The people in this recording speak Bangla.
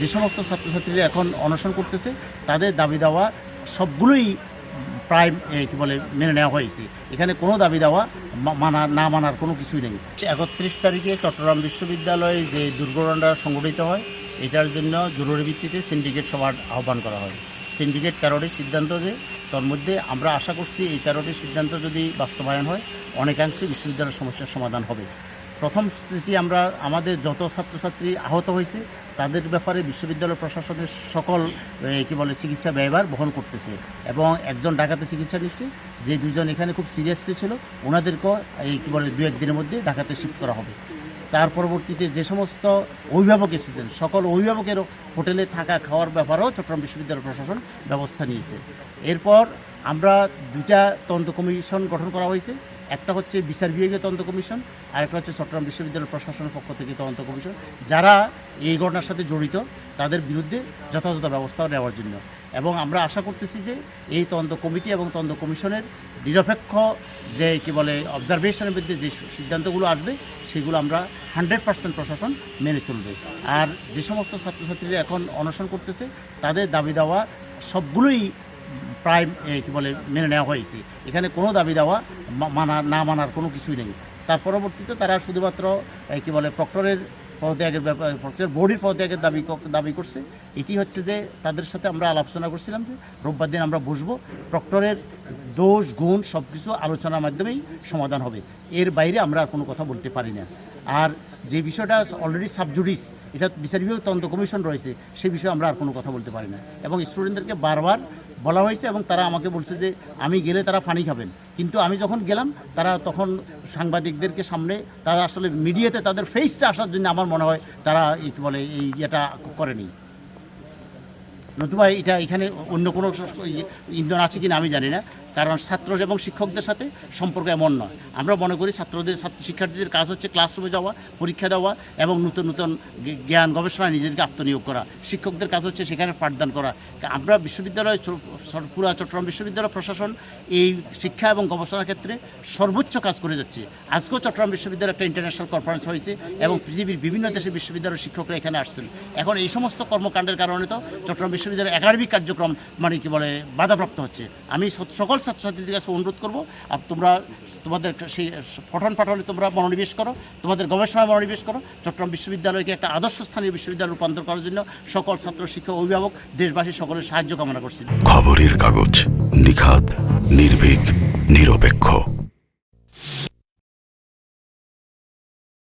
যে সমস্ত ছাত্রছাত্রীরা এখন অনশন করতেছে, তাদের দাবি দেওয়া সবগুলোই প্রায় কি বলে, মেনে নেওয়া হয়েছে। এখানে কোনো দাবি দেওয়া মানা, না মানার কোনো কিছুই নেই। একত্রিশ তারিখে চট্টগ্রাম বিশ্ববিদ্যালয়ে যে দুর্ঘটনাটা সংঘটিত হয়, এটার জন্য জরুরি ভিত্তিতে সিন্ডিকেট সভার আহ্বান করা হয়। সিন্ডিকেট তেরোটি সিদ্ধান্ত যে, তার মধ্যে আমরা আশা করছি এই তেরোটি সিদ্ধান্ত যদি বাস্তবায়ন হয়, অনেকাংশে বিশ্ববিদ্যালয়ের সমস্যার সমাধান হবে। প্রথম যেটি আমরা আমাদের যত ছাত্রছাত্রী আহত হয়েছে, তাদের ব্যাপারে বিশ্ববিদ্যালয় প্রশাসনের সকল কি বলে, চিকিৎসা ব্যয়ভার বহন করতেছে এবং একজন ঢাকাতে চিকিৎসা নিচ্ছে, যে দুজন এখানে খুব সিরিয়াসলি ছিল, ওনাদেরকেও, এই, কি বলে দু একদিনের মধ্যে ঢাকাতে শিফট করা হবে। তার পরবর্তীতে যে সমস্ত অভিভাবক এসেছেন, সকল অভিভাবকের হোটেলে থাকা খাওয়ার ব্যাপারেও চট্টগ্রাম বিশ্ববিদ্যালয় প্রশাসন ব্যবস্থা নিয়েছে। এরপর আমরা দুইটা তদন্ত কমিশন গঠন করা হয়েছে। একটা হচ্ছে বিচার বিভাগীয় তদন্ত কমিশন আর একটা হচ্ছে চট্টগ্রাম বিশ্ববিদ্যালয় প্রশাসনের পক্ষ থেকে তদন্ত কমিশন। যারা এই ঘটনার সাথে জড়িত, তাদের বিরুদ্ধে যথাযথ ব্যবস্থা নেওয়ার জন্য। এবং আমরা আশা করতেছি যে এই তদন্ত কমিটি এবং তদন্ত কমিশনের নিরপেক্ষ যে কি বলে অবজারভেশনের মধ্যে যে সিদ্ধান্তগুলো আসবে, সেগুলো আমরা হান্ড্রেড পার্সেন্ট প্রশাসন মেনে চলবে। আর যে সমস্ত ছাত্রছাত্রীরা এখন অনশন করতেছে, তাদের দাবি দেওয়া সবগুলোই প্রায় কি বলে, মেনে নেওয়া হয়েছে। এখানে কোনো দাবি দেওয়া মানা, না মানার কোনো কিছুই নেই। তার পরবর্তীতে তারা শুধুমাত্র কি বলে, প্রক্টরের পদত্যাগের ব্যাপার প্রক্টরের বডির পদত্যাগের দাবি দাবি করছে। এটি হচ্ছে যে, তাদের সাথে আমরা আলোচনা করছিলাম যে, রোববার দিন আমরা বসবো প্রক্টরের দোষ, গুণ সব কিছু আলোচনার মাধ্যমেই সমাধান হবে। এর বাইরে আমরা আর কোনো কথা বলতে পারি না। আর যে বিষয়টা অলরেডি সাবজুডিস এটা বিচার বিভাগ তদন্ত কমিশন রয়েছে সেই বিষয়ে আমরা আর কোনো কথা বলতে পারি না। এবং স্টুডেন্টদেরকে বারবার বলা হয়েছে এবং তারা আমাকে বলছে যে আমি গেলে তারা পানি খাবেন। কিন্তু আমি যখন গেলাম, তারা তখন সাংবাদিকদেরকে সামনে, তারা আসলে মিডিয়াতে তাদের ফেসটা আসার জন্য আমার মনে হয় তারা এই বলে, এই ইয়েটা করেনি। নতুবা এটা এখানে অন্য কোনো ইয়ে- ইন্ধন আছে কিনা আমি জানি না। কারণ ছাত্র এবং শিক্ষকদের সাথে সম্পর্ক এমন নয়। আমরা মনে করি ছাত্রদের শিক্ষার্থীদের কাজ হচ্ছে ক্লাসরুমে যাওয়া, পরীক্ষা দেওয়া এবং নতুন নতুন জ্ঞান গবেষণায় নিজেদেরকে আত্মনিয়োগ করা। শিক্ষকদের কাজ হচ্ছে সেখানে পাঠদান করা। আমরা বিশ্ববিদ্যালয় পুরা চট্টগ্রাম বিশ্ববিদ্যালয় প্রশাসন এই শিক্ষা এবং গবেষণার ক্ষেত্রে সর্বোচ্চ কাজ করে যাচ্ছে। আজকেও চট্টগ্রাম বিশ্ববিদ্যালয় একটা ইন্টারন্যাশনাল কনফারেন্স হয়েছে এবং পৃথিবীর বিভিন্ন দেশের বিশ্ববিদ্যালয়ের শিক্ষকরা এখানে আসছেন। এখন এই সমস্ত কর্মকাণ্ডের কারণে তো চট্টগ্রাম বিশ্ববিদ্যালয়ের একাডেমিক কার্যক্রম মানে কি বলে, বাধাপ্রাপ্ত হচ্ছে। আমি সকল ছাত্রছাত্রীদের কাছে অনুরোধ করব আর তোমরা তোমাদের সেই পঠন পাঠনে তোমরা মনোনিবেশ করো, তোমাদের গবেষণায় মনোনিবেশ করো। চট্টগ্রাম বিশ্ববিদ্যালয়কে একটা আদর্শ স্থানীয় বিশ্ববিদ্যালয় রূপান্তর করার জন্য সকল ছাত্র, শিক্ষক, অভিভাবক, দেশবাসী সকলের সাহায্য কামনা করছি। খবরের কাগজ নিখাত নির্ভীক, নিরপেক্ষ।